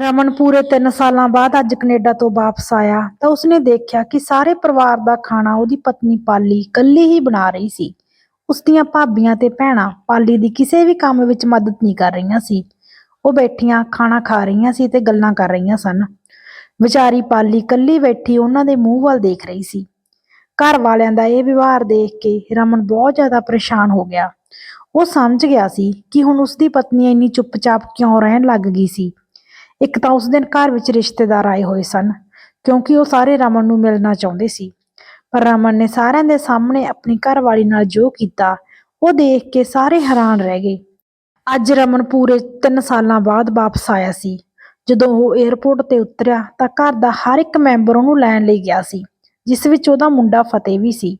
ਰਮਨ ਪੂਰੇ 3 ਸਾਲਾਂ ਬਾਅਦ ਅੱਜ ਕੈਨੇਡਾ ਤੋਂ ਵਾਪਸ ਆਇਆ ਤਾਂ ਉਸਨੇ ਦੇਖਿਆ ਕਿ ਸਾਰੇ ਪਰਿਵਾਰ ਦਾ ਖਾਣਾ ਉਹਦੀ ਪਤਨੀ ਪਾਲੀ ਇਕੱਲੀ ਹੀ ਬਣਾ ਰਹੀ ਸੀ। ਉਸਦੀਆਂ ਭਾਬੀਆਂ ਤੇ ਭੈਣਾਂ ਪਾਲੀ ਦੀ ਕਿਸੇ ਵੀ ਕੰਮ ਵਿੱਚ ਮਦਦ ਨਹੀਂ ਕਰ ਰਹੀਆਂ ਸੀ। ਉਹ ਬੈਠੀਆਂ ਖਾਣਾ ਖਾ ਰਹੀਆਂ ਸੀ ਤੇ ਗੱਲਾਂ ਕਰ ਰਹੀਆਂ ਸਨ। ਵਿਚਾਰੀ ਪਾਲੀ ਇਕੱਲੀ ਬੈਠੀ ਉਹਨਾਂ ਦੇ ਮੂੰਹ ਵੱਲ ਦੇਖ ਰਹੀ ਸੀ। ਘਰ ਵਾਲਿਆਂ ਦਾ ਇਹ ਵਿਵਹਾਰ ਦੇਖ ਕੇ ਰਮਨ ਬਹੁਤ ਜ਼ਿਆਦਾ ਪਰੇਸ਼ਾਨ ਹੋ ਗਿਆ। ਉਹ ਸਮਝ ਗਿਆ ਸੀ ਕਿ ਹੁਣ ਉਸਦੀ ਪਤਨੀ ਇੰਨੀ ਚੁੱਪਚਾਪ ਕਿਉਂ ਰਹਿਣ ਲੱਗ ਗਈ ਸੀ। ਇੱਕ ਤਾਂ ਉਸ ਦਿਨ ਘਰ ਵਿੱਚ ਰਿਸ਼ਤੇਦਾਰ ਆਏ ਹੋਏ ਸਨ, ਕਿਉਂਕਿ ਉਹ ਸਾਰੇ ਰਮਨ ਨੂੰ ਮਿਲਣਾ ਚਾਹੁੰਦੇ ਸੀ। ਪਰ ਰਮਨ ਨੇ ਸਾਰਿਆਂ ਦੇ ਸਾਹਮਣੇ ਆਪਣੀ ਘਰਵਾਲੀ ਨਾਲ ਜੋ ਕੀਤਾ, ਉਹ ਦੇਖ ਕੇ ਸਾਰੇ ਹੈਰਾਨ ਰਹਿ ਗਏ। ਅੱਜ ਰਮਨ ਪੂਰੇ 3 ਸਾਲਾਂ ਬਾਅਦ ਵਾਪਸ ਆਇਆ ਸੀ। ਜਦੋਂ ਉਹ 에ਅਰਪੋਰਟ ਤੇ ਉਤਰਿਆ, ਤਾਂ ਘਰ ਦਾ ਹਰ ਇੱਕ ਮੈਂਬਰ ਉਹਨੂੰ ਲੈਣ ਲਈ ਗਿਆ ਸੀ, ਜਿਸ ਵਿੱਚ ਉਹਦਾ ਮੁੰਡਾ ਫਤਿਹ ਵੀ ਸੀ।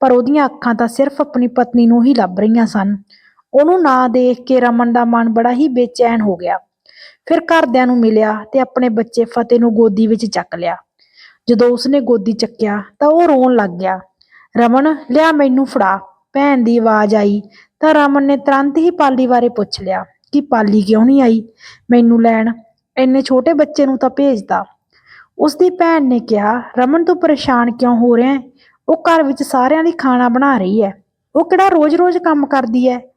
ਪਰ ਉਹਦੀਆਂ ਅੱਖਾਂ ਤਾਂ ਸਿਰਫ ਆਪਣੀ ਪਤਨੀ ਨੂੰ ਹੀ ਲੱਭ ਰਹੀਆਂ ਸਨ। ਉਹਨੂੰ ਨਾ ਦੇਖ ਕੇ ਰਮਨ ਦਾ ਮਨ ਬੜਾ ਹੀ ਬੇਚੈਨ ਹੋ ਗਿਆ। ਫਿਰ ਘਰਦਿਆਂ ਨੂੰ ਮਿਲਿਆ ਤੇ ਆਪਣੇ ਬੱਚੇ ਫਤਿਹ ਨੂੰ ਗੋਦੀ ਵਿੱਚ ਚੱਕ ਲਿਆ। ਜਦੋਂ ਉਸਨੇ ਗੋਦੀ ਚੱਕਿਆ ਤਾਂ ਉਹ ਰੋਣ ਲੱਗ ਗਿਆ। ਰਮਨ, ਲਿਆ ਮੈਨੂੰ ਫੜਾ। ਭੈਣ ਦੀ ਆਵਾਜ਼ ਆਈ ਤਾਂ ਰਮਨ ਨੇ ਤੁਰੰਤ ਹੀ ਪਾਲੀ ਬਾਰੇ ਪੁੱਛ ਲਿਆ ਕਿ ਪਾਲੀ ਕਿਉਂ ਨਹੀਂ ਆਈ? ਮੈਨੂੰ ਲੈਣ, ਇੰਨੇ ਛੋਟੇ ਬੱਚੇ ਨੂੰ ਤਾਂ ਭੇਜਦਾ ਉਸਦੀ ਭੈਣ ਨੇ ਕਿਹਾ, ਰਮਨ, ਤੂੰ ਪਰੇਸ਼ਾਨ ਕਿਉਂ ਹੋ ਰਿਹਾ ਹੈ? ਉਹ ਘਰ ਵਿੱਚ ਸਾਰਿਆਂ ਲਈ ਖਾਣਾ ਬਣਾ ਰਹੀ ਹੈ। ਉਹ ਕਿਹੜਾ ਰੋਜ਼-ਰੋਜ਼ ਕੰਮ ਕਰਦੀ ਹੈ?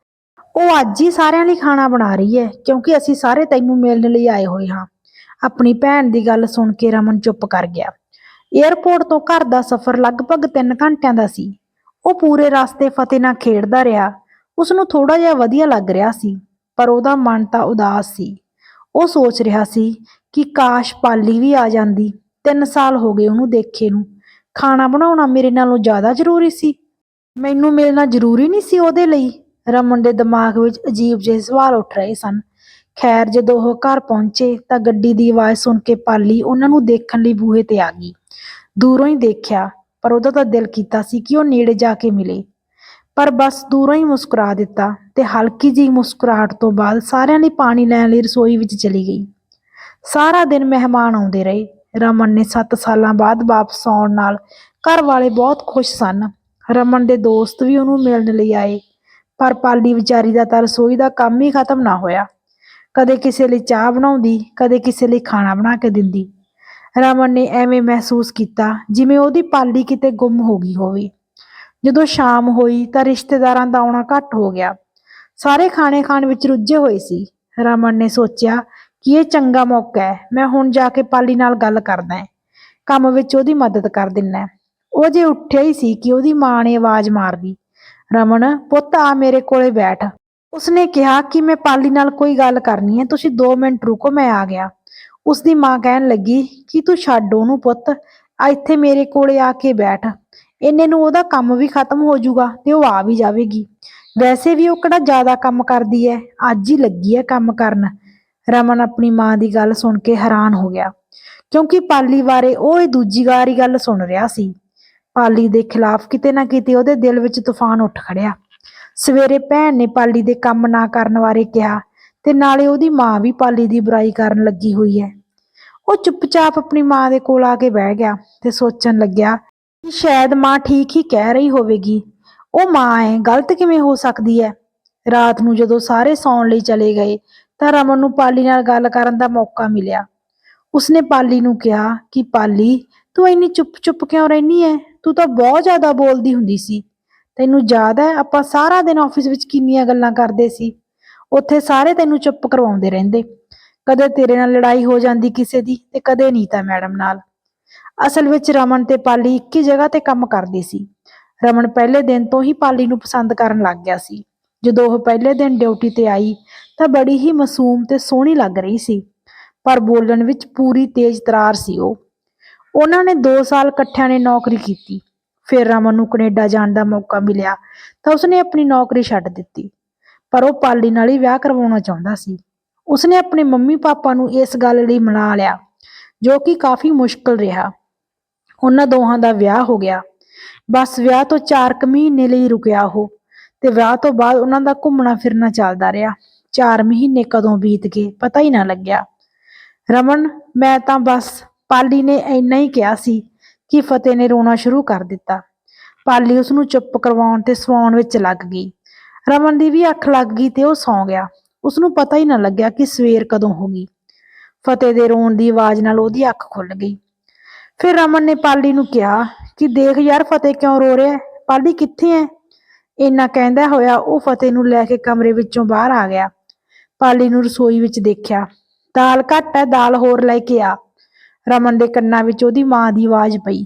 ਉਹ ਅੱਜ ਹੀ ਸਾਰਿਆਂ ਲਈ ਖਾਣਾ ਬਣਾ ਰਹੀ ਹੈ, ਕਿਉਂਕਿ ਅਸੀਂ ਸਾਰੇ ਤੈਨੂੰ ਮਿਲਣ ਲਈ ਆਏ ਹੋਏ ਹਾਂ। ਆਪਣੀ ਭੈਣ ਦੀ ਗੱਲ ਸੁਣ ਕੇ ਰਮਨ ਚੁੱਪ ਕਰ ਗਿਆ। ਏਅਰਪੋਰਟ ਤੋਂ ਘਰ ਦਾ ਸਫ਼ਰ ਲਗਭਗ 3 ਘੰਟਿਆਂ ਦਾ ਸੀ। ਉਹ ਪੂਰੇ ਰਸਤੇ ਫਤਿਹ ਨਾਲ ਖੇਡਦਾ ਰਿਹਾ। ਉਸ ਨੂੰ ਥੋੜਾ ਜਿਹਾ ਵਧੀਆ ਲੱਗ ਰਿਹਾ ਸੀ, ਪਰ ਉਹਦਾ ਮਨ ਤਾਂ ਉਦਾਸ ਸੀ। ਉਹ ਸੋਚ ਰਿਹਾ ਸੀ ਕਿ ਕਾਸ਼ ਪਾਲੀ ਵੀ ਆ ਜਾਂਦੀ 3 ਸਾਲ ਹੋ ਗਏ ਉਹਨੂੰ ਦੇਖੇ ਨੂੰ। ਖਾਣਾ ਬਣਾਉਣਾ ਮੇਰੇ ਨਾਲੋਂ ਜ਼ਿਆਦਾ ਜ਼ਰੂਰੀ ਸੀ। ਮੈਨੂੰ ਮਿਲਣਾ ਜ਼ਰੂਰੀ ਨਹੀਂ ਸੀ ਉਹਦੇ ਲਈ। ਰਮਨ ਦੇ ਦਿਮਾਗ ਵਿੱਚ ਅਜੀਬ ਜਿਹੇ ਸਵਾਲ ਉੱਠ ਰਹੇ ਸਨ। ਖੈਰ, ਜਦੋਂ ਉਹ ਘਰ ਪਹੁੰਚੇ ਤਾਂ ਗੱਡੀ ਦੀ ਆਵਾਜ਼ ਸੁਣ ਕੇ ਪਾਲੀ ਉਹਨਾਂ ਨੂੰ ਦੇਖਣ ਲਈ ਬੂਹੇ ਤੇ ਆ ਗਈ। ਦੂਰੋਂ ਹੀ ਦੇਖਿਆ, ਪਰ ਉਹਦਾ ਤਾਂ ਦਿਲ ਕੀਤਾ ਸੀ ਕਿ ਉਹ ਨੇੜੇ ਜਾ ਕੇ ਮਿਲੇ। ਪਰ ਬਸ ਦੂਰੋਂ ਹੀ ਮੁਸਕਰਾ ਦਿੱਤਾ ਤੇ ਹਲਕੀ ਜਿਹੀ ਮੁਸਕਰਾਹਟ ਤੋਂ ਬਾਅਦ ਸਾਰਿਆਂ ਲਈ ਪਾਣੀ ਲੈਣ ਲਈ ਰਸੋਈ ਵਿੱਚ ਚਲੀ ਗਈ। ਸਾਰਾ ਦਿਨ ਮਹਿਮਾਨ ਆਉਂਦੇ ਰਹੇ। ਰਮਨ ਨੇ 7 ਸਾਲਾਂ ਬਾਅਦ ਵਾਪਸ ਆਉਣ ਨਾਲ ਘਰ ਵਾਲੇ ਬਹੁਤ ਖੁਸ਼ ਸਨ। ਰਮਨ ਦੇ ਦੋਸਤ ਵੀ ਉਹਨੂੰ ਮਿਲਣ ਲਈ ਆਏ। ਪਰ ਪਾਲੀ ਵਿਚਾਰੀ ਦਾ ਤਾਂ ਰਸੋਈ ਦਾ ਕੰਮ ਹੀ ਖਤਮ ਨਾ ਹੋਇਆ। ਕਦੇ ਕਿਸੇ ਲਈ ਚਾਹ ਬਣਾਉਂਦੀ, ਕਦੇ ਕਿਸੇ ਲਈ ਖਾਣਾ ਬਣਾ ਕੇ ਦਿੰਦੀ। ਰਮਨ ਨੇ ਐਵੇਂ ਮਹਿਸੂਸ ਕੀਤਾ ਜਿਵੇਂ ਉਹਦੀ ਪਾਲੀ ਕਿਤੇ ਗੁੰਮ ਹੋ ਗਈ ਹੋਵੇ। ਜਦੋਂ ਸ਼ਾਮ ਹੋਈ ਤਾਂ ਰਿਸ਼ਤੇਦਾਰਾਂ ਦਾ ਆਉਣਾ ਘੱਟ ਹੋ ਗਿਆ। ਸਾਰੇ ਖਾਣੇ ਖਾਣ ਵਿੱਚ ਰੁੱਝੇ ਹੋਏ ਸੀ। ਰਮਨ ਨੇ ਸੋਚਿਆ ਕਿ ਇਹ ਚੰਗਾ ਮੌਕਾ ਹੈ, ਮੈਂ ਹੁਣ ਜਾ ਕੇ ਪਾਲੀ ਨਾਲ ਗੱਲ ਕਰਦਾ ਹੈ। ਕੰਮ ਵਿੱਚ ਉਹਦੀ ਮਦਦ ਕਰ ਦਿੰਨਾ ਉਹ ਜੇ ਉੱਠਿਆ ਹੀ ਸੀ ਕਿ ਉਹਦੀ ਮਾਂ ਨੇ ਆਵਾਜ਼ ਮਾਰਦੀ ਰਮਨ, ਪੁੱਤ ਆ ਮੇਰੇ ਕੋਲੇ ਬੈਠ। ਉਸਨੇ ਕਿਹਾ ਕਿ ਮੈਂ ਪਾਲੀ ਨਾਲ ਕੋਈ ਗੱਲ ਕਰਨੀ ਹੈ, ਤੁਸੀਂ 2 ਮਿੰਟ ਰੁਕੋ, ਮੈਂ ਆ ਗਿਆ। ਉਸਦੀ ਮਾਂ ਕਹਿਣ ਲੱਗੀ ਕਿ ਤੂੰ ਛੱਡ ਉਹਨੂੰ, ਪੁੱਤ। ਆ ਇੱਥੇ ਮੇਰੇ ਕੋਲੇ ਆ ਕੇ ਬੈਠ। ਇੰਨੇ ਨੂੰ ਉਹਦਾ ਕੰਮ ਵੀ ਖਤਮ ਹੋ ਜਾਊਗਾ ਤੇ ਉਹ ਆ ਵੀ ਜਾਵੇਗੀ। ਵੈਸੇ ਵੀ ਉਹ ਕਿਹੜਾ ਜ਼ਿਆਦਾ ਕੰਮ ਕਰਦੀ ਹੈ? ਅੱਜ ਹੀ ਲੱਗੀ ਹੈ ਕੰਮ ਕਰਨ। ਰਮਨ ਆਪਣੀ ਮਾਂ ਦੀ ਗੱਲ ਸੁਣ ਕੇ ਹੈਰਾਨ ਹੋ ਗਿਆ। ਕਿਉਂਕਿ ਪਾਲੀ ਬਾਰੇ ਉਹ ਇਹ ਦੂਜੀ ਵਾਰੀ ਗੱਲ ਸੁਣ ਰਿਹਾ ਸੀ। ਪਾਲੀ ਦੇ ਖਿਲਾਫ ਕਿਤੇ ਨਾ ਕਿਤੇ ਉਹਦੇ ਦਿਲ ਵਿੱਚ ਤੂਫਾਨ ਉੱਠ ਖੜਿਆ। ਸਵੇਰੇ ਭੈਣ ਨੇ ਪਾਲੀ ਦੇ ਕੰਮ ਨਾ ਕਰਨ ਬਾਰੇ ਕਿਹਾ ਤੇ ਨਾਲੇ ਉਹਦੀ ਮਾਂ ਵੀ ਪਾਲੀ ਦੀ ਬੁਰਾਈ ਕਰਨ ਲੱਗੀ ਹੋਈ ਹੈ। ਉਹ ਚੁੱਪਚਾਪ ਆਪਣੀ ਮਾਂ ਦੇ ਕੋਲ ਆ ਕੇ ਬਹਿ ਗਿਆ ਤੇ ਸੋਚਣ ਲੱਗਿਆ ਕਿ ਸ਼ਾਇਦ ਮਾਂ ਠੀਕ ਹੀ ਕਹਿ ਰਹੀ ਹੋਵੇਗੀ। ਉਹ ਮਾਂ ਹੈ ਗਲਤ ਕਿਵੇਂ ਹੋ ਸਕਦੀ ਹੈ? ਰਾਤ ਨੂੰ ਜਦੋਂ ਸਾਰੇ ਸੌਣ ਲਈ ਚਲੇ ਗਏ ਤਾਂ ਰਮਨ ਨੂੰ ਪਾਲੀ ਨਾਲ ਗੱਲ ਕਰਨ ਦਾ ਮੌਕਾ ਮਿਲਿਆ। ਉਸਨੇ ਪਾਲੀ ਨੂੰ ਕਿਹਾ ਕਿ ਪਾਲੀ ਤੂੰ ਇੰਨੀ ਚੁੱਪ-ਚੁੱਪ ਕਿਉਂ ਰਹਿਨੀ ਹੈ ਤੂੰ ਤਾਂ ਬਹੁਤ ਜ਼ਿਆਦਾ ਬੋਲਦੀ ਹੁੰਦੀ ਸੀ। ਤੈਨੂੰ ਯਾਦ ਹੈ ਆਪਾਂ ਸਾਰਾ ਦਿਨ ਆਫਿਸ ਵਿੱਚ ਕਿੰਨੀਆਂ ਗੱਲਾਂ ਕਰਦੇ ਸੀ। ਉੱਥੇ ਸਾਰੇ ਤੈਨੂੰ ਚੁੱਪ ਕਰਵਾਉਂਦੇ ਰਹਿੰਦੇ। ਕਦੇ ਤੇਰੇ ਨਾਲ ਲੜਾਈ ਹੋ ਜਾਂਦੀ ਕਿਸੇ ਦੀ ਤੇ ਕਦੇ ਨੀਤਾ ਮੈਡਮ ਨਾਲ। ਅਸਲ ਵਿੱਚ ਰਮਨ ਤੇ ਪਾਲੀ ਇੱਕ ਹੀ ਜਗ੍ਹਾ ਤੇ ਕੰਮ ਕਰਦੀ ਸੀ। ਰਮਨ ਪਹਿਲੇ ਦਿਨ ਤੋਂ ਹੀ ਪਾਲੀ ਨੂੰ ਪਸੰਦ ਕਰਨ ਲੱਗ ਗਿਆ ਸੀ। ਜਦੋਂ ਉਹ ਪਹਿਲੇ ਦਿਨ ਡਿਊਟੀ ਤੇ ਆਈ ਤਾਂ ਬੜੀ ਹੀ ਮਾਸੂਮ ਤੇ ਸੋਹਣੀ ਲੱਗ ਰਹੀ ਸੀ। ਪਰ ਬੋਲਣ ਵਿੱਚ ਪੂਰੀ ਤੇਜ਼ ਤਰਾਰ ਸੀ ਉਹ। ਉਹਨਾਂ ਨੇ 2 ਸਾਲ ਇਕੱਠਿਆਂ ਨੇ ਨੌਕਰੀ ਕੀਤੀ। ਫਿਰ ਰਮਨ ਨੂੰ ਕੈਨੇਡਾ ਜਾਣ ਦਾ ਮੌਕਾ ਮਿਲਿਆ ਤਾਂ ਉਸਨੇ ਆਪਣੀ ਨੌਕਰੀ ਛੱਡ ਦਿੱਤੀ। ਪਰ ਉਹ ਪਾਲੀ ਨਾਲ ਹੀ ਵਿਆਹ ਕਰਵਾਉਣਾ ਚਾਹੁੰਦਾ ਸੀ। ਉਸਨੇ ਆਪਣੇ ਮੰਮੀ ਪਾਪਾ ਨੂੰ ਇਸ ਗੱਲ ਲਈ ਮਨਾ ਲਿਆ, ਜੋ ਕਿ ਕਾਫੀ ਮੁਸ਼ਕਲ ਰਿਹਾ। ਉਹਨਾਂ ਦੋਹਾਂ ਦਾ ਵਿਆਹ ਹੋ ਗਿਆ। ਬਸ ਵਿਆਹ ਤੋਂ 4 ਕੁ ਮਹੀਨੇ ਲਈ ਰੁਕਿਆ ਉਹ ਤੇ ਵਿਆਹ ਤੋਂ ਬਾਅਦ ਉਹਨਾਂ ਦਾ ਘੁੰਮਣਾ ਫਿਰਨਾ ਚੱਲਦਾ ਰਿਹਾ। 4 ਮਹੀਨੇ ਕਦੋਂ ਬੀਤ ਗਏ ਪਤਾ ਹੀ ਨਾ ਲੱਗਿਆ। ਰਮਨ, ਮੈਂ ਤਾਂ ਬਸ ਪਾਲੀ ਨੇ ਇੰਨਾ ਹੀ ਕਿਹਾ ਸੀ ਕਿ ਫਤਿਹ ਨੇ ਰੋਣਾ ਸ਼ੁਰੂ ਕਰ ਦਿੱਤਾ। ਪਾਲੀ ਉਸ ਨੂੰ ਚੁੱਪ ਕਰਵਾਉਣ ਤੇ ਸਵਾਉਣ ਵਿੱਚ ਲੱਗ ਗਈ। ਰਮਨ ਦੀ ਵੀ ਅੱਖ ਲੱਗ ਗਈ ਤੇ ਉਹ ਸੌਂ ਗਿਆ। ਉਸ ਨੂੰ ਪਤਾ ਹੀ ਨਾ ਲੱਗਿਆ ਕਿ ਸਵੇਰ ਕਦੋਂ ਹੋ ਗਈ। ਫਤਿਹ ਦੇ ਰੋਣ ਦੀ ਆਵਾਜ਼ ਨਾਲ ਉਹਦੀ ਅੱਖ ਖੁੱਲ ਗਈ। ਫਿਰ ਰਮਨ ਨੇ ਪਾਲੀ ਨੂੰ ਕਿਹਾ ਕਿ ਦੇਖ ਯਾਰ ਫਤਿਹ ਕਿਉਂ ਰੋ ਰਿਹਾ ਹੈ? ਪਾਲੀ ਕਿੱਥੇ ਹੈ? ਇੰਨਾ ਕਹਿੰਦਾ ਹੋਇਆ ਉਹ ਫਤਿਹ ਨੂੰ ਲੈ ਕੇ ਕਮਰੇ ਵਿੱਚੋਂ ਬਾਹਰ ਆ ਗਿਆ। ਪਾਲੀ ਨੂੰ ਰਸੋਈ ਵਿੱਚ ਦੇਖਿਆ। ਦਾਲ ਘੱਟ ਹੈ, ਦਾਲ ਹੋਰ ਲੈ ਕੇ ਆ। ਰਮਨ ਦੇ ਕੰਨਾਂ ਵਿੱਚ ਉਹਦੀ ਮਾਂ ਦੀ ਆਵਾਜ਼ ਪਈ।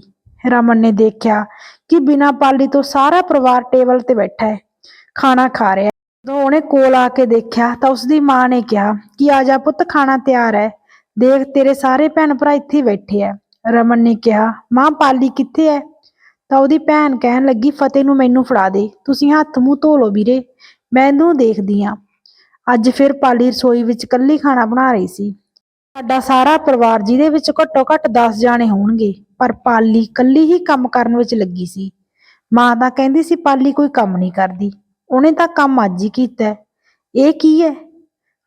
ਰਮਨ ਨੇ ਦੇਖਿਆ ਕਿ ਬਿਨਾਂ ਪਾਲੀ ਤੋਂ ਸਾਰਾ ਪਰਿਵਾਰ ਟੇਬਲ ਤੇ ਬੈਠਾ ਹੈ। ਖਾਣਾ ਖਾ ਰਿਹਾ ਜਦੋਂ ਉਹਨੇ ਕੋਲ ਆ ਕੇ ਦੇਖਿਆ ਤਾਂ ਉਸਦੀ ਮਾਂ ਨੇ ਕਿਹਾ ਕਿ ਆ ਜਾ ਪੁੱਤ, ਖਾਣਾ ਤਿਆਰ ਹੈ। ਦੇਖ, ਤੇਰੇ ਸਾਰੇ ਭੈਣ ਭਰਾ ਇੱਥੇ ਬੈਠੇ ਐ ਰਮਨ ਨੇ ਕਿਹਾ, ਮਾਂ, ਪਾਲੀ ਕਿੱਥੇ ਐ ਤਾਂ ਉਹਦੀ ਭੈਣ ਕਹਿਣ ਲੱਗੀ, ਫਤਿਹ ਨੂੰ ਮੈਨੂੰ ਫੜਾ ਦੇ। ਤੁਸੀਂ ਹੱਥ ਮੂੰਹ ਧੋ ਲਓ ਵੀਰੇ। ਮੈਂ ਇਹਨੂੰ ਦੇਖਦੀ ਆ ਅੱਜ ਫਿਰ ਪਾਲੀ ਰਸੋਈ ਵਿੱਚ ਇਕੱਲੀ ਖਾਣਾ ਬਣਾ ਰਹੀ ਸੀ। ਸਾਡਾ ਸਾਰਾ ਪਰਿਵਾਰ ਜਿਹਦੇ ਵਿੱਚ ਘੱਟੋ ਘੱਟ 10 ਜਾਣੇ ਹੋਣਗੇ, ਪਰ ਪਾਲੀ ਕੱਲੀ ਹੀ ਕੰਮ ਕਰਨ ਵਿੱਚ ਲੱਗੀ ਸੀ। ਮਾਂ ਤਾਂ ਕਹਿੰਦੀ ਸੀ ਪਾਲੀ ਕੋਈ ਕੰਮ ਨਹੀਂ ਕਰਦੀ। ਉਹਨੇ ਤਾਂ ਕੰਮ ਅੱਜ ਹੀ ਕੀਤਾ ਇਹ ਕੀ ਹੈ?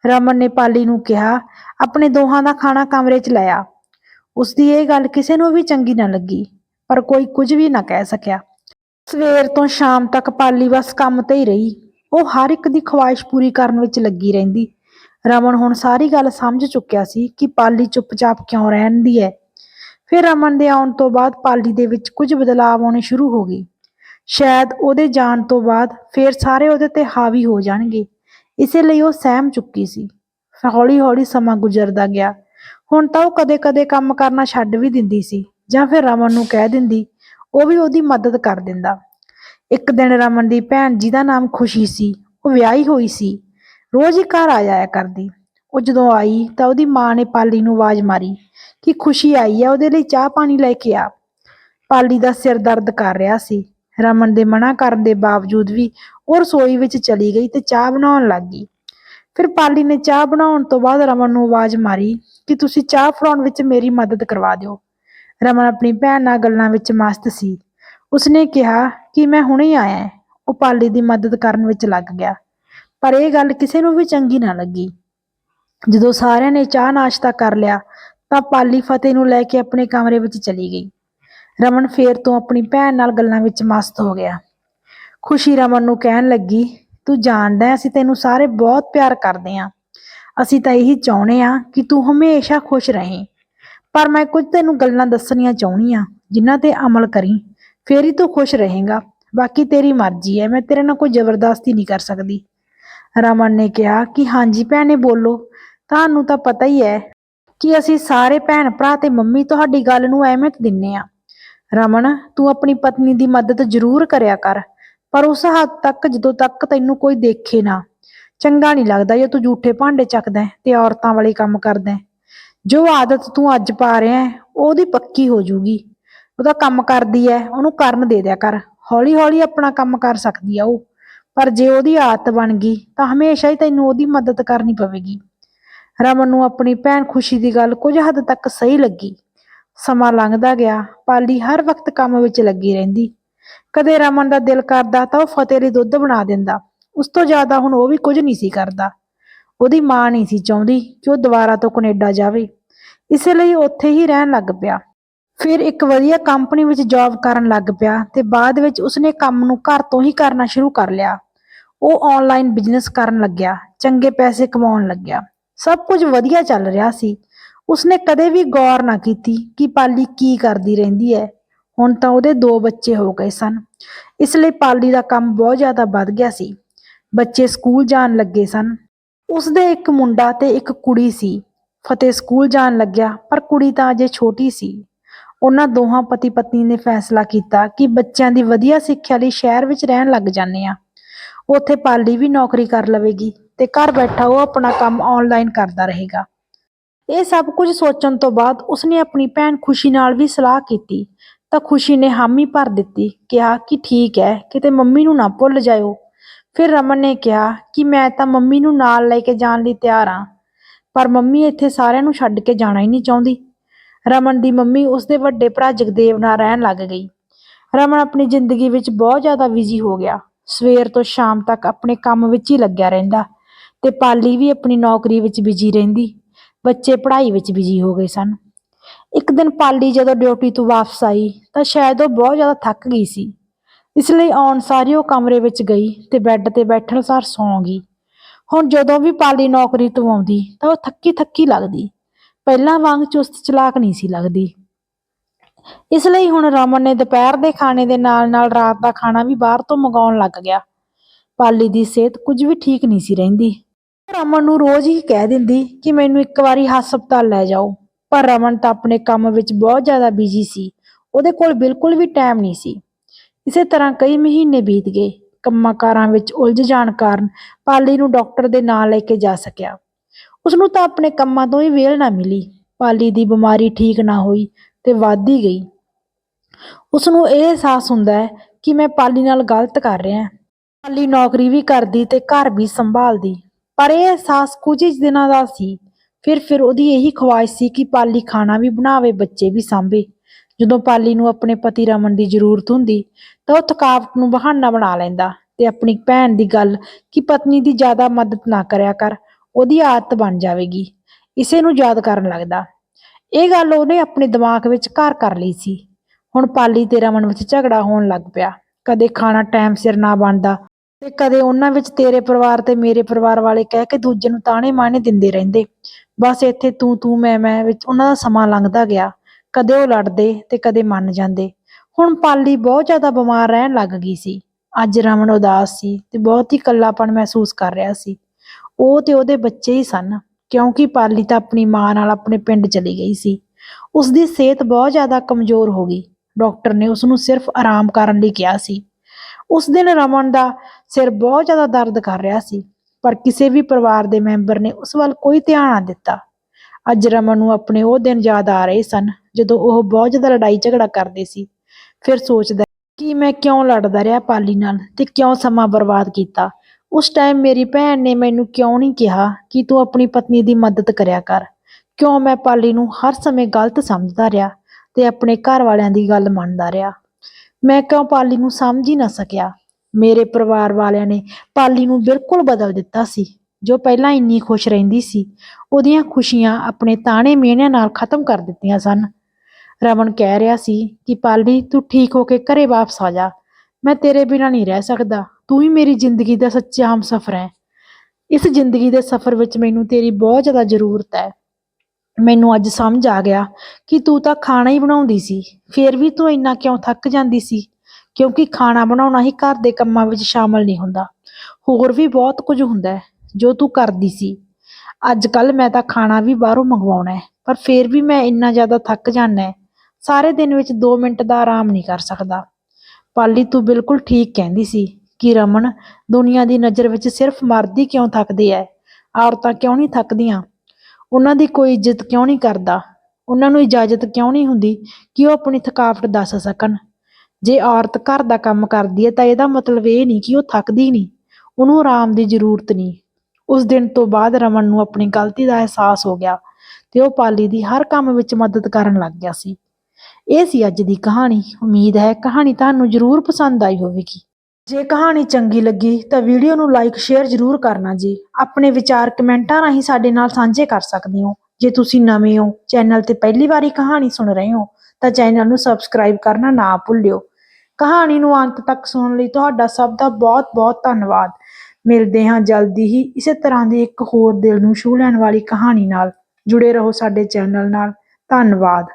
ਰਮਨ ਨੇ ਪਾਲੀ ਨੂੰ ਕਿਹਾ, ਆਪਣੇ ਦੋਹਾਂ ਦਾ ਖਾਣਾ ਕਮਰੇ 'ਚ ਲਿਆ ਉਸਦੀ ਇਹ ਗੱਲ ਕਿਸੇ ਨੂੰ ਵੀ ਚੰਗੀ ਨਾ ਲੱਗੀ, ਪਰ ਕੋਈ ਕੁਝ ਵੀ ਨਾ ਕਹਿ ਸਕਿਆ। ਸਵੇਰ ਤੋਂ ਸ਼ਾਮ ਤੱਕ ਪਾਲੀ ਬਸ ਕੰਮ ਤੇ ਹੀ ਰਹੀ। ਉਹ ਹਰ ਇੱਕ ਦੀ ਖੁਆਇਸ਼ ਪੂਰੀ ਕਰਨ ਵਿੱਚ ਲੱਗੀ ਰਹਿੰਦੀ। ਰਮਨ ਹੁਣ ਸਾਰੀ ਗੱਲ ਸਮਝ ਚੁੱਕਿਆ ਸੀ ਕਿ ਪਾਲੀ ਚੁੱਪਚਾਪ ਕਿਉਂ ਰਹਿੰਦੀ ਹੈ। ਫਿਰ ਰਮਨ ਦੇ ਆਉਣ ਤੋਂ ਬਾਅਦ ਪਾਲੀ ਦੇ ਵਿੱਚ ਕੁਝ ਬਦਲਾਅ ਆਉਣੇ ਸ਼ੁਰੂ ਹੋ ਗਏ। ਸ਼ਾਇਦ ਉਹਦੇ ਜਾਣ ਤੋਂ ਬਾਅਦ ਫਿਰ ਸਾਰੇ ਉਹਦੇ ਤੇ ਹਾਵੀ ਹੋ ਜਾਣਗੇ। ਇਸੇ ਲਈ ਉਹ ਸਹਿਮ ਚੁੱਕੀ ਸੀ। ਹੌਲੀ ਹੌਲੀ ਸਮਾਂ ਗੁਜ਼ਰਦਾ ਗਿਆ। ਹੁਣ ਤਾਂ ਉਹ ਕਦੇ-ਕਦੇ ਕੰਮ ਕਰਨਾ ਛੱਡ ਵੀ ਦਿੰਦੀ ਸੀ ਜਾਂ ਫਿਰ ਰਮਨ ਨੂੰ ਕਹਿ ਦਿੰਦੀ, ਉਹ ਵੀ ਉਹਦੀ ਮਦਦ ਕਰ ਦਿੰਦਾ। ਇੱਕ ਦਿਨ ਰਮਨ ਦੀ ਭੈਣ ਜੀ ਦਾ ਨਾਮ ਖੁਸ਼ੀ ਸੀ, ਉਹ ਵਿਆਹੀ ਹੋਈ ਸੀ। ਰੋਜ਼ ਹੀ ਘਰ ਆ ਜਾਇਆ ਕਰਦੀ। ਉਹ ਜਦੋਂ ਆਈ ਤਾਂ ਉਹਦੀ ਮਾਂ ਨੇ ਪਾਲੀ ਨੂੰ ਆਵਾਜ਼ ਮਾਰੀ ਕਿ ਖੁਸ਼ੀ ਆਈ ਹੈ ਉਹਦੇ ਲਈ ਚਾਹ ਪਾਣੀ ਲੈ ਕੇ ਆ। ਪਾਲੀ ਦਾ ਸਿਰ ਦਰਦ ਕਰ ਰਿਹਾ ਸੀ। ਰਮਨ ਦੇ ਮਨਾ ਕਰਨ ਦੇ ਬਾਵਜੂਦ ਵੀ ਉਹ ਰਸੋਈ ਵਿੱਚ ਚਲੀ ਗਈ ਤੇ ਚਾਹ ਬਣਾਉਣ ਲੱਗ ਗਈ। ਫਿਰ ਪਾਲੀ ਨੇ ਚਾਹ ਬਣਾਉਣ ਤੋਂ ਬਾਅਦ ਰਮਨ ਨੂੰ ਆਵਾਜ਼ ਮਾਰੀ ਕਿ ਤੁਸੀਂ ਚਾਹ ਫੜਾਉਣ ਵਿੱਚ ਮੇਰੀ ਮਦਦ ਕਰਵਾ ਦਿਓ। ਰਮਨ ਆਪਣੀ ਭੈਣ ਨਾਲ ਗੱਲਾਂ ਵਿੱਚ ਮਸਤ ਸੀ। ਉਸਨੇ ਕਿਹਾ ਕਿ ਮੈਂ ਹੁਣੇ ਆਇਆ ਉਹ ਪਾਲੀ ਦੀ ਮਦਦ ਕਰਨ ਵਿੱਚ ਲੱਗ ਗਿਆ। ਪਰ ਇਹ ਗੱਲ ਕਿਸੇ ਨੂੰ ਵੀ ਚੰਗੀ ਨਾ ਲੱਗੀ। ਜਦੋਂ ਸਾਰਿਆਂ ਨੇ ਚਾਹ ਨਾਸ਼ਤਾ ਕਰ ਲਿਆ, ਤਾਂ ਪਾਲੀ ਫਤਿਹ ਨੂੰ ਲੈ ਕੇ ਆਪਣੇ ਕਮਰੇ ਵਿੱਚ ਚਲੀ ਗਈ। ਰਮਨ ਫੇਰ ਤੋਂ ਆਪਣੀ ਭੈਣ ਨਾਲ ਗੱਲਾਂ ਵਿੱਚ ਮਸਤ ਹੋ ਗਿਆ। ਖੁਸ਼ੀ ਰਮਨ ਨੂੰ ਕਹਿਣ ਲੱਗੀ, ਤੂੰ ਜਾਣਦਾ ਅਸੀਂ ਤੈਨੂੰ ਸਾਰੇ ਬਹੁਤ ਪਿਆਰ ਕਰਦੇ ਹਾਂ। ਅਸੀਂ ਤਾਂ ਇਹੀ ਚਾਹੁੰਦੇ ਹਾਂ ਕਿ ਤੂੰ ਹਮੇਸ਼ਾ ਖੁਸ਼ ਰਹੇ। ਪਰ ਮੈਂ ਕੁਝ ਤੈਨੂੰ ਗੱਲਾਂ ਦੱਸਣੀਆਂ ਚਾਹੁੰਦੀ ਹਾਂ, ਜਿਨ੍ਹਾਂ ਤੇ ਅਮਲ ਕਰੀ, ਫੇਰ ਹੀ ਤੂੰ ਖੁਸ਼ ਰਹੇਂਗਾ। ਬਾਕੀ ਤੇਰੀ ਮਰਜ਼ੀ ਹੈ, ਮੈਂ ਤੇਰੇ ਨਾਲ ਕੋਈ ਜ਼ਬਰਦਸਤੀ ਨਹੀਂ ਕਰ ਸਕਦੀ। ਰਮਨ ਨੇ ਕਿਹਾ ਕਿ ਹਾਂਜੀ ਭੈਣੇ ਬੋਲੋ, ਤੁਹਾਨੂੰ ਤਾਂ ਪਤਾ ਹੀ ਹੈ ਕਿ ਅਸੀਂ ਸਾਰੇ ਭੈਣ ਭਰਾ ਤੇ ਮੰਮੀ ਤੁਹਾਡੀ ਗੱਲ ਨੂੰ ਅਹਿਮੀਅਤ ਦਿੰਨੇ ਆ ਰਮਨ, ਤੂੰ ਆਪਣੀ ਪਤਨੀ ਦੀ ਮਦਦ ਜ਼ਰੂਰ ਕਰਿਆ ਕਰ, ਪਰ ਉਸ ਹੱਦ ਤੱਕ ਜਦੋਂ ਤੱਕ ਤੈਨੂੰ ਕੋਈ ਦੇਖੇ ਨਾ, ਚੰਗਾ ਨਹੀਂ ਲੱਗਦਾ ਜੇ ਤੂੰ ਝੂਠੇ ਭਾਂਡੇ ਚੱਕਦਾ ਤੇ ਔਰਤਾਂ ਵਾਲੇ ਕੰਮ ਕਰਦਾ ਜੋ ਆਦਤ ਤੂੰ ਅੱਜ ਪਾ ਰਿਹਾ ਹੈ, ਉਹਦੀ ਪੱਕੀ ਹੋ ਜੂਗੀ। ਉਹਦਾ ਕੰਮ ਕਰਦੀ ਹੈ, ਉਹਨੂੰ ਕਰਨ ਦੇ ਦਿਆ ਕਰ। ਹੌਲੀ ਹੌਲੀ ਆਪਣਾ ਕੰਮ ਕਰ ਸਕਦੀ ਆ ਉਹ। ਪਰ ਜੇ ਉਹਦੀ ਆਦਤ ਬਣ ਗਈ, ਤਾਂ ਹਮੇਸ਼ਾ ਹੀ ਤੈਨੂੰ ਉਹਦੀ ਮਦਦ ਕਰਨੀ ਪਵੇਗੀ। ਰਮਨ ਨੂੰ ਆਪਣੀ ਭੈਣ ਖੁਸ਼ੀ ਦੀ ਗੱਲ ਕੁਝ ਹੱਦ ਤੱਕ ਸਹੀ ਲੱਗੀ। ਸਮਾਂ ਲੰਘਦਾ ਗਿਆ, ਪਾਲੀ ਹਰ ਵਕਤ ਕੰਮ ਵਿੱਚ ਲੱਗੀ ਰਹਿੰਦੀ। ਕਦੇ ਰਮਨ ਦਾ ਦਿਲ ਕਰਦਾ ਤਾਂ ਉਹ ਫਤਿਹ ਲਈ ਦੁੱਧ ਬਣਾ ਦਿੰਦਾ। ਉਸ ਤੋਂ ਜ਼ਿਆਦਾ ਹੁਣ ਉਹ ਵੀ ਕੁਝ ਨਹੀਂ ਸੀ ਕਰਦਾ। ਉਹਦੀ ਮਾਂ ਨਹੀਂ ਸੀ ਚਾਹੁੰਦੀ ਕਿ ਉਹ ਦੁਬਾਰਾ ਤੋਂ ਕੈਨੇਡਾ ਜਾਵੇ। ਇਸੇ ਲਈ ਉੱਥੇ ਹੀ ਰਹਿਣ ਲੱਗ ਪਿਆ। ਫਿਰ ਇੱਕ ਵਧੀਆ ਕੰਪਨੀ ਵਿੱਚ ਜੌਬ ਕਰਨ ਲੱਗ ਪਿਆ ਤੇ ਬਾਅਦ ਵਿੱਚ ਉਸਨੇ ਕੰਮ ਨੂੰ ਘਰ ਤੋਂ ਹੀ ਕਰਨਾ ਸ਼ੁਰੂ ਕਰ ਲਿਆ। ਉਹ ਆਨਲਾਈਨ ਬਿਜ਼ਨਸ ਕਰਨ ਲੱਗਿਆ, ਚੰਗੇ ਪੈਸੇ ਕਮਾਉਣ ਲੱਗਿਆ। ਸਭ ਕੁਝ ਵਧੀਆ ਚੱਲ ਰਿਹਾ ਸੀ। ਉਸਨੇ ਕਦੇ ਵੀ ਗੌਰ ਨਾ ਕੀਤੀ ਕਿ ਪਾਲੀ ਕੀ ਕਰਦੀ ਰਹਿੰਦੀ ਹੈ। ਹੁਣ ਤਾਂ ਉਹਦੇ ਦੋ ਬੱਚੇ ਹੋ ਗਏ ਸਨ। ਇਸ ਲਈ ਪਾਲੀ ਦਾ ਕੰਮ ਬਹੁਤ ਜ਼ਿਆਦਾ ਵੱਧ ਗਿਆ ਸੀ। ਬੱਚੇ ਸਕੂਲ ਜਾਣ ਲੱਗੇ ਸਨ। ਉਸਦੇ ਇੱਕ ਮੁੰਡਾ ਤੇ ਇੱਕ ਕੁੜੀ ਸੀ। ਫਤਿਹ ਸਕੂਲ ਜਾਣ ਲੱਗਿਆ, ਪਰ ਕੁੜੀ ਤਾਂ ਅਜੇ ਛੋਟੀ ਸੀ। ਉਹਨਾਂ ਦੋਹਾਂ ਪਤੀ ਪਤਨੀ ਨੇ ਫੈਸਲਾ ਕੀਤਾ ਕਿ ਬੱਚਿਆਂ ਦੀ ਵਧੀਆ ਸਿੱਖਿਆ ਲਈ ਸ਼ਹਿਰ ਵਿੱਚ ਰਹਿਣ ਲੱਗ ਜਾਂਦੇ ਆ ਉੱਥੇ ਪਾਲੀ ਵੀ ਨੌਕਰੀ ਕਰ ਲਵੇਗੀ ਤੇ ਘਰ ਬੈਠਾ ਉਹ ਆਪਣਾ ਕੰਮ ਆਨਲਾਈਨ ਕਰਦਾ ਰਹੇਗਾ। ਇਹ ਸਭ ਕੁਝ ਸੋਚਣ ਤੋਂ ਬਾਅਦ ਉਸਨੇ ਆਪਣੀ ਭੈਣ ਖੁਸ਼ੀ ਨਾਲ ਵੀ ਸਲਾਹ ਕੀਤੀ। ਤਾਂ ਖੁਸ਼ੀ ਨੇ ਹਾਮੀ ਭਰ ਦਿੱਤੀ, ਕਿਹਾ ਕਿ ਠੀਕ ਹੈ, ਕਿਤੇ ਮੰਮੀ ਨੂੰ ਨਾ ਭੁੱਲ ਜਾਇਓ। ਫਿਰ ਰਮਨ ਨੇ ਕਿਹਾ ਕਿ ਮੈਂ ਤਾਂ ਮੰਮੀ ਨੂੰ ਨਾਲ ਲੈ ਕੇ ਜਾਣ ਲਈ ਤਿਆਰ ਹਾਂ, ਪਰ ਮੰਮੀ ਇੱਥੇ ਸਾਰਿਆਂ ਨੂੰ ਛੱਡ ਕੇ ਜਾਣਾ ਹੀ ਨਹੀਂ ਚਾਹੁੰਦੀ। ਰਮਨ ਦੀ ਮੰਮੀ ਉਸਦੇ ਵੱਡੇ ਭਰਾ ਜਗਦੇਵ ਨਾਲ ਰਹਿਣ ਲੱਗ ਗਈ। ਰਮਨ ਆਪਣੀ ਜ਼ਿੰਦਗੀ ਵਿੱਚ ਬਹੁਤ ਜ਼ਿਆਦਾ ਬਿਜ਼ੀ ਹੋ ਗਿਆ। ਸਵੇਰ ਤੋਂ ਸ਼ਾਮ ਤੱਕ ਆਪਣੇ ਕੰਮ ਵਿੱਚ ਹੀ ਲੱਗਿਆ ਰਹਿੰਦਾ ਤੇ ਪਾਲੀ ਵੀ ਆਪਣੀ ਨੌਕਰੀ ਵਿੱਚ ਬਿਜ਼ੀ ਰਹਿੰਦੀ, ਬੱਚੇ ਪੜ੍ਹਾਈ ਵਿੱਚ ਬਿਜ਼ੀ ਹੋ ਗਏ ਸਨ। ਇੱਕ ਦਿਨ ਪਾਲੀ ਜਦੋਂ ਡਿਊਟੀ ਤੋਂ ਵਾਪਸ ਆਈ ਤਾਂ ਸ਼ਾਇਦ ਉਹ ਬਹੁਤ ਜ਼ਿਆਦਾ ਥੱਕ ਗਈ ਸੀ। ਇਸ ਲਈ ਆਉਣ ਸਾਰੀ ਉਹ ਕਮਰੇ ਵਿੱਚ ਗਈ ਤੇ ਬੈੱਡ ਤੇ ਬੈਠਣ ਸਾਰ ਸੌਂ ਗਈ। ਹੁਣ ਜਦੋਂ ਵੀ ਪਾਲੀ ਨੌਕਰੀ ਤੋਂ ਆਉਂਦੀ ਤਾਂ ਉਹ ਥੱਕੀ ਥੱਕੀ ਲੱਗਦੀ। ਪਹਿਲਾਂ ਵਾਂਗ ਚੁਸਤ ਚਲਾਕ ਨਹੀਂ ਸੀ ਲੱਗਦੀ। ਇਸ ਲਈ ਹੁਣ ਰਮਨ ਨੇ ਦੁਪਹਿਰ ਦੇ ਖਾਣੇ ਦੇ ਨਾਲ-ਨਾਲ ਰਾਤ ਦਾ ਖਾਣਾ ਵੀ ਬਾਹਰ ਤੋਂ ਮੰਗਾਉਣ ਲੱਗ ਗਿਆ। ਪਾਲੀ ਦੀ ਸਿਹਤ ਕੁਝ ਵੀ ਠੀਕ ਨਹੀਂ ਸੀ ਰਹਿੰਦੀ। ਰਮਨ ਨੂੰ ਰੋਜ਼ ਹੀ ਕਹਿ ਦਿੰਦੀ ਕਿ ਮੈਨੂੰ ਇੱਕ ਵਾਰੀ ਹਸਪਤਾਲ ਲੈ ਜਾਓ, ਪਰ ਰਮਨ ਤਾਂ ਆਪਣੇ ਕੰਮ ਵਿੱਚ ਬਹੁਤ ਜ਼ਿਆਦਾ ਬਿਜ਼ੀ ਸੀ। ਉਹਦੇ ਕੋਲ ਬਿਲਕੁਲ ਵੀ ਟਾਈਮ ਨਹੀਂ ਸੀ। ਇਸੇ ਤਰ੍ਹਾਂ ਕਈ ਮਹੀਨੇ ਬੀਤ ਗਏ। ਕੰਮਾਂ ਕਾਰਾਂ ਵਿੱਚ ਉਲਝ ਜਾਣ ਕਾਰਨ ਪਾਲੀ ਨੂੰ ਡਾਕਟਰ ਦੇ ਨਾਂ ਲੈ ਕੇ ਜਾ ਸਕਿਆ। ਉਸ ਨੂੰ ਤਾਂ ਆਪਣੇ ਕੰਮਾਂ ਤੋਂ ਹੀ ਵੇਲ ਨਾ ਮਿਲੀ। ਪਾਲੀ ਦੀ ਬਿਮਾਰੀ ਠੀਕ ਨਾ ਹੋਈ ਤੇ ਵੱਧਦੀ ਗਈ। ਉਸ ਨੂੰ ਇਹ ਅਹਿਸਾਸ ਹੁੰਦਾ ਹੈ ਕਿ ਮੈਂ ਪਾਲੀ ਨਾਲ ਗਲਤ ਕਰ ਰਿਹਾ ਹਾਂ। ਪਾਲੀ ਨੌਕਰੀ ਵੀ ਕਰਦੀ ਤੇ ਘਰ ਵੀ ਸੰਭਾਲਦੀ। ਪਰ ਇਹ ਅਹਿਸਾਸ ਕੁਝ ਹੀ ਦਿਨਾਂ ਦਾ ਸੀ। ਫਿਰ ਫਿਰ ਉਹਦੀ ਇਹੀ ਖੁਆਇਸ਼ ਸੀ ਕਿ ਪਾਲੀ ਖਾਣਾ ਵੀ ਬਣਾਵੇ, ਬੱਚੇ ਵੀ ਸਾਂਭੇ। ਜਦੋਂ ਪਾਲੀ ਨੂੰ ਆਪਣੇ ਪਤੀ ਰਮਨ ਦੀ ਜ਼ਰੂਰਤ ਹੁੰਦੀ, ਤਾਂ ਉਹ ਥਕਾਵਟ ਨੂੰ ਬਹਾਨਾ ਬਣਾ ਲੈਂਦਾ ਤੇ ਆਪਣੀ ਭੈਣ ਦੀ ਗੱਲ ਕਿ ਪਤਨੀ ਦੀ ਜ਼ਿਆਦਾ ਮਦਦ ਨਾ ਕਰਿਆ ਕਰ, ਉਹਦੀ ਆਦਤ ਬਣ ਜਾਵੇਗੀ। ਇਸੇ ਨੂੰ ਯਾਦ ਕਰਨ ਲੱਗਦਾ। ਇਹ ਗੱਲ ਉਹਨੇ ਆਪਣੇ ਦਿਮਾਗ ਵਿੱਚ ਘਰ ਕਰ ਲਈ ਸੀ। ਹੁਣ ਪਾਲੀ ਤੇ ਰਮਨ ਵਿੱਚ ਝਗੜਾ ਹੋਣ ਲੱਗ ਪਿਆ। ਕਦੇ ਖਾਣਾ ਟਾਈਮ ਸਿਰ ਨਾ ਬਣਦਾ ਤੇ ਕਦੇ ਉਹਨਾਂ ਵਿੱਚ ਤੇਰੇ ਪਰਿਵਾਰ ਤੇ ਮੇਰੇ ਪਰਿਵਾਰ ਵਾਲੇ ਕਹਿ ਕੇ ਦੂਜੇ ਨੂੰ ਤਾਣੇ ਮਾਣੇ ਦਿੰਦੇ ਰਹਿੰਦੇ। ਬਸ ਇੱਥੇ ਤੂੰ ਤੂੰ, ਮੈਂ ਮੈਂ ਵਿੱਚ ਉਹਨਾਂ ਦਾ ਸਮਾਂ ਲੰਘਦਾ ਗਿਆ। ਕਦੇ ਉਹ ਲੜਦੇ ਤੇ ਕਦੇ ਮੰਨ ਜਾਂਦੇ। ਹੁਣ ਪਾਲੀ ਬਹੁਤ ਜ਼ਿਆਦਾ ਬਿਮਾਰ ਰਹਿਣ ਲੱਗ ਗਈ ਸੀ। ਅੱਜ ਰਮਨ ਉਦਾਸ ਸੀ ਤੇ ਬਹੁਤ ਹੀ ਇਕੱਲਾਪਣ ਮਹਿਸੂਸ ਕਰ ਰਿਹਾ ਸੀ। ਉਹ ਤੇ ਉਹਦੇ ਬੱਚੇ ਹੀ ਸਨ। ਕਿਉਂਕਿ ਪਾਲੀ ਤਾਂ ਆਪਣੀ ਮਾਂ ਨਾਲ ਆਪਣੇ ਪਿੰਡ ਚਲੀ ਗਈ ਸੀ। ਉਸ ਦੀ ਸਿਹਤ ਬਹੁਤ ਜ਼ਿਆਦਾ ਕਮਜ਼ੋਰ ਹੋ ਗਈ। ਡਾਕਟਰ ਨੇ ਉਸ ਨੂੰ ਸਿਰਫ ਆਰਾਮ ਕਰਨ ਲਈ ਕਿਹਾ ਸੀ। ਉਸ ਦਿਨ ਰਮਨ ਦਾ ਸਿਰ ਬਹੁਤ ਜ਼ਿਆਦਾ ਦਰਦ ਕਰ ਰਿਹਾ ਸੀ, ਪਰ ਕਿਸੇ ਵੀ ਪਰਿਵਾਰ ਦੇ ਮੈਂਬਰ ਨੇ ਉਸ ਵੱਲ ਕੋਈ ਧਿਆਨ ਨਾ ਦਿੱਤਾ। ਅੱਜ ਰਮਨ ਨੂੰ ਆਪਣੇ ਉਹ ਦਿਨ ਯਾਦ ਆ ਰਹੇ ਸਨ, ਜਦੋਂ ਉਹ ਬਹੁਤ ਜ਼ਿਆਦਾ ਲੜਾਈ ਝਗੜਾ ਕਰਦੇ ਸੀ। ਫਿਰ ਸੋਚਦਾ ਕਿ ਮੈਂ ਕਿਉਂ ਲੜਦਾ ਰਿਹਾ ਪਾਲੀ ਨਾਲ ਤੇ ਕਿਉਂ ਸਮਾਂ ਬਰਬਾਦ ਕੀਤਾ? ਉਸ ਟਾਈਮ ਮੇਰੀ ਭੈਣ ਨੇ ਮੈਨੂੰ ਕਿਉਂ ਨਹੀਂ ਕਿਹਾ ਕਿ ਤੂੰ ਆਪਣੀ ਪਤਨੀ ਦੀ ਮਦਦ ਕਰਿਆ ਕਰ? ਕਿਉਂ ਮੈਂ ਪਾਲੀ ਨੂੰ ਹਰ ਸਮੇਂ ਗਲਤ ਸਮਝਦਾ ਰਿਹਾ ਤੇ ਆਪਣੇ ਘਰ ਵਾਲਿਆਂ ਦੀ ਗੱਲ ਮੰਨਦਾ ਰਿਹਾ? ਮੈਂ ਕਿਉਂ ਪਾਲੀ ਨੂੰ ਸਮਝ ਹੀ ਨਾ ਸਕਿਆ? ਮੇਰੇ ਪਰਿਵਾਰ ਵਾਲਿਆਂ ਨੇ ਪਾਲੀ ਨੂੰ ਬਿਲਕੁਲ ਬਦਲ ਦਿੱਤਾ ਸੀ, ਜੋ ਪਹਿਲਾਂ ਇੰਨੀ ਖੁਸ਼ ਰਹਿੰਦੀ ਸੀ। ਉਹਦੀਆਂ ਖੁਸ਼ੀਆਂ ਆਪਣੇ ਤਾਣੇ ਮਿਹਣਿਆਂ ਨਾਲ ਖਤਮ ਕਰ ਦਿੱਤੀਆਂ ਸਨ। ਰਮਨ ਕਹਿ ਰਿਹਾ ਸੀ ਕਿ, ਪਾਲੀ, ਤੂੰ ਠੀਕ ਹੋ ਕੇ ਘਰੇ ਵਾਪਸ ਆ ਜਾ। ਮੈਂ ਤੇਰੇ ਬਿਨਾਂ ਨਹੀਂ ਰਹਿ ਸਕਦਾ। ਤੂੰ ਹੀ ਮੇਰੀ ਜ਼ਿੰਦਗੀ ਦਾ ਸੱਚਾ ਹਮਸਫਰ ਹੈ। ਇਸ ਜ਼ਿੰਦਗੀ ਦੇ ਸਫ਼ਰ ਵਿੱਚ ਮੈਨੂੰ ਤੇਰੀ ਬਹੁਤ ਜ਼ਿਆਦਾ ਜ਼ਰੂਰਤ ਹੈ। ਮੈਨੂੰ ਅੱਜ ਸਮਝ ਆ ਗਿਆ ਕਿ ਤੂੰ ਤਾਂ ਖਾਣਾ ਹੀ ਬਣਾਉਂਦੀ ਸੀ, ਫੇਰ ਵੀ ਤੂੰ ਇੰਨਾ ਕਿਉਂ ਥੱਕ ਜਾਂਦੀ ਸੀ? ਕਿਉਂਕਿ ਖਾਣਾ ਬਣਾਉਣਾ ਹੀ ਘਰ ਦੇ ਕੰਮਾਂ ਵਿੱਚ ਸ਼ਾਮਲ ਨਹੀਂ ਹੁੰਦਾ। ਹੋਰ ਵੀ ਬਹੁਤ ਕੁਝ ਹੁੰਦਾ ਹੈ ਜੋ ਤੂੰ ਕਰਦੀ ਸੀ। ਅੱਜ ਕੱਲ ਮੈਂ ਤਾਂ ਖਾਣਾ ਵੀ ਬਾਹਰੋਂ ਮੰਗਵਾਉਣਾ ਹੈ, ਪਰ ਫੇਰ ਵੀ ਮੈਂ ਇੰਨਾ ਜ਼ਿਆਦਾ ਥੱਕ ਜਾਂਦਾ ਹੈ, ਸਾਰੇ ਦਿਨ ਵਿੱਚ 2 ਮਿੰਟ ਦਾ ਆਰਾਮ ਨਹੀਂ ਕਰ ਸਕਦਾ। ਪਾਲੀ, ਤੂੰ ਬਿਲਕੁਲ ਠੀਕ ਕਹਿੰਦੀ ਸੀ। ਕਿ ਰਮਨ ਦੁਨੀਆ ਦੀ ਨਜ਼ਰ ਵਿੱਚ ਸਿਰਫ ਮਰਦ ਹੀ ਕਿਉਂ ਥੱਕਦੇ ਐ? ਔਰਤਾਂ ਕਿਉਂ ਨਹੀਂ ਥੱਕਦੀਆਂ? ਉਹਨਾਂ ਦੀ ਕੋਈ ਇੱਜ਼ਤ ਕਿਉਂ ਨਹੀਂ ਕਰਦਾ? ਉਹਨਾਂ ਨੂੰ ਇਜਾਜ਼ਤ ਕਿਉਂ ਨਹੀਂ ਹੁੰਦੀ ਕਿ ਉਹ ਆਪਣੀ ਥਕਾਵਟ ਦੱਸ ਸਕਣ? ਜੇ ਔਰਤ ਘਰ ਦਾ ਕੰਮ ਕਰਦੀ ਹੈ ਤਾਂ ਇਹਦਾ ਮਤਲਬ ਇਹ ਨਹੀਂ ਕਿ ਉਹ ਥੱਕਦੀ ਨਹੀਂ। ਉਹਨੂੰ ਆਰਾਮ ਦੀ ਜ਼ਰੂਰਤ ਨਹੀਂ। ਉਸ ਦਿਨ ਤੋਂ ਬਾਅਦ ਰਮਨ ਨੂੰ ਆਪਣੀ ਗਲਤੀ ਦਾ ਅਹਿਸਾਸ ਹੋ ਗਿਆ ਤੇ ਉਹ ਪਾਲੀ ਦੀ ਹਰ ਕੰਮ ਵਿੱਚ ਮਦਦ ਕਰਨ ਲੱਗ ਗਿਆ ਸੀ। ਇਹ ਸੀ ਅੱਜ ਦੀ ਕਹਾਣੀ। ਉਮੀਦ ਹੈ ਕਹਾਣੀ ਤੁਹਾਨੂੰ ਜ਼ਰੂਰ ਪਸੰਦ ਆਈ ਹੋਵੇਗੀ। ਜੇ ਕਹਾਣੀ ਚੰਗੀ ਲੱਗੀ ਤਾਂ ਵੀਡੀਓ ਨੂੰ ਲਾਈਕ ਸ਼ੇਅਰ ਜ਼ਰੂਰ ਕਰਨਾ ਜੀ। ਆਪਣੇ ਵਿਚਾਰ ਕਮੈਂਟਾਂ ਰਾਹੀਂ ਸਾਡੇ ਨਾਲ ਸਾਂਝੇ ਕਰ ਸਕਦੇ ਹੋ। ਜੇ ਤੁਸੀਂ ਨਵੇਂ ਹੋ, ਚੈਨਲ ਤੇ ਪਹਿਲੀ ਵਾਰੀ ਕਹਾਣੀ ਸੁਣ ਰਹੇ ਹੋ, ਤਾਂ ਚੈਨਲ ਨੂੰ ਸਬਸਕ੍ਰਾਈਬ ਕਰਨਾ ਨਾ ਭੁੱਲਿਓ। ਕਹਾਣੀ ਨੂੰ ਅੰਤ ਤੱਕ ਸੁਣਨ ਲਈ ਤੁਹਾਡਾ ਸਭ ਦਾ ਬਹੁਤ-ਬਹੁਤ ਧੰਨਵਾਦ। ਮਿਲਦੇ ਹਾਂ ਜਲਦੀ ਹੀ ਇਸੇ ਤਰ੍ਹਾਂ ਦੀ ਇੱਕ ਹੋਰ ਦਿਲ ਨੂੰ ਛੂਹ ਲੈਣ ਵਾਲੀ ਕਹਾਣੀ ਨਾਲ। ਜੁੜੇ ਰਹੋ ਸਾਡੇ ਚੈਨਲ ਨਾਲ। ਧੰਨਵਾਦ।